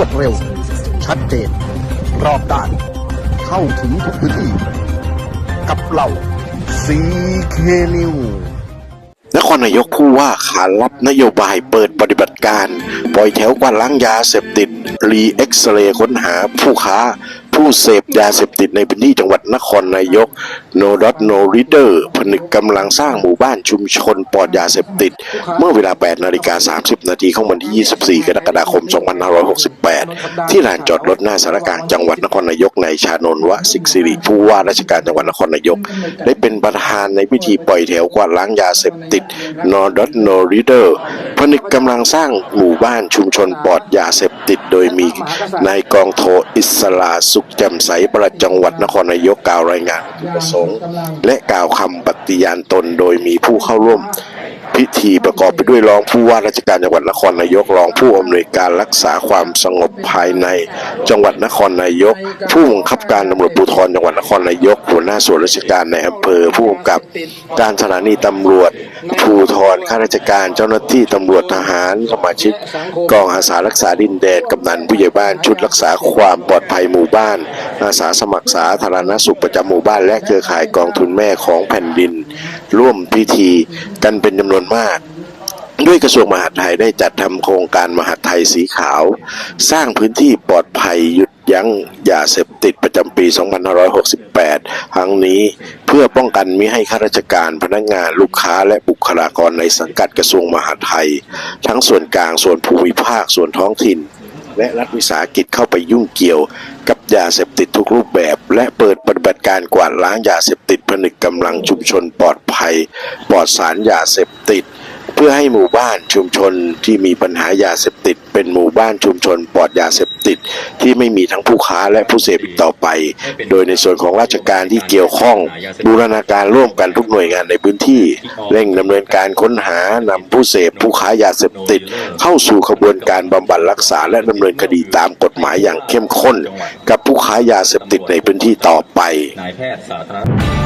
วดเร็ว ชัดเจน รอบด้าน เข้าถึงทุกพื้นที่ กับเราซีเคนิวนครนายกผู้ว่าขารับนโยบายเปิดปฏิบัติการ ปล่อยแถวกวาดล้างยาเสพติด รีเอ็กซเรย์ค้นหาผู้ค้า ผู้เสพยาเสพติดในพื้นที่จังหวัดนครนายก No Dot No Reader ผนึกกำลังสร้างหมู่บ้านชุมชนปลอดยาเสพติด เมื่อเวลา 8 นาฬิกา 30 นาทีของวันที่ 24 กรกฎาคม 2568 ที่ลานจอดรถหน้าสารกลางจังหวัดนครนายกในชานนท์วสิกสิริผู้ว่าราชการจังหวัดนครนายก ได้เป็นประธานในพิธีปล่อยแถวกวาดล้างยาเสพติดนอดโนริเดอร์ผนึกกำลังสร้างหมู่บ้านชุมชนปลอดยาเสพติด โดยมีนายกองโทอิสราสุขแจ่มใสประจังหวัดนครนายกกล่าวรายงานประสงค์ และกล่าวคำปฏิญาณตนโดยมีผู้เข้าร่วม พิธีประกอบไปด้วยรองผู้ว่าราชการจังหวัดนครนายกรองผู้อำนวยการรักษาความสงบภายใน จังหวัดนครนายก ผู้บังคับการตำรวจภูธรจังหวัดนครนายก หัวหน้าส่วนราชการในอำเภอผู้กำกับการสถานีตำรวจภูธรข้าราชการเจ้าหน้าที่ตำรวจทหารสมาชิกกองอาสารักษาดินแดนกำนันผู้ใหญ่บ้านชุดรักษาความปลอดภัยหมู่บ้าน อาสาสมัครสาธารณสุขประจำหมู่บ้านและเครือข่ายกองทุนแม่ของแผ่นดิน ร่วมพิธีกันเป็นจำนวนมากด้วยกระทรวงมหาดไทยได้จัดทำโครงการมหาดไทยสีขาว สร้างพื้นที่ปลอดภัยหยุดยั้งยาเสพติดประจำปี 2568 ทั้งนี้เพื่อป้องกันมิให้ข้าราชการพนักงานลูกค้าและบุคลากรในสังกัดกระทรวงมหาดไทย ทั้งส่วนกลางส่วนภูมิภาคส่วนท้องถิ่น และรัฐวิสาหกิจเข้าไปยุ่งเกี่ยว กับยาเสพติดทุกรูปแบบ และเปิดปฏิบัติการกวาดล้างยาเสพติดผนึกกำลังชุมชนปลอดภัย ปลอดสารยาเสพติด พื่อให้หมู่บ้านชุมชนที่มีปัญหายาเสพติด เป็นหมู่บ้านชุมชนปลอดยาเสพติด ที่ไม่มีทั้งผู้ค้าและผู้เสพอีกต่อไป โดยในส่วนของราชการที่เกี่ยวข้องบูรณาการร่วมกันทุกหน่วยงานในพื้นที่ เร่งดำเนินการค้นหานำผู้เสพผู้ค้ายาเสพติด เข้าสู่ขบวนการบำบัดรักษาและดำเนินคดีตามกฎหมายอย่างเข้มข้น กับผู้ค้ายาเสพติดในพื้นที่ต่อไปนายแพทย์สาธารณ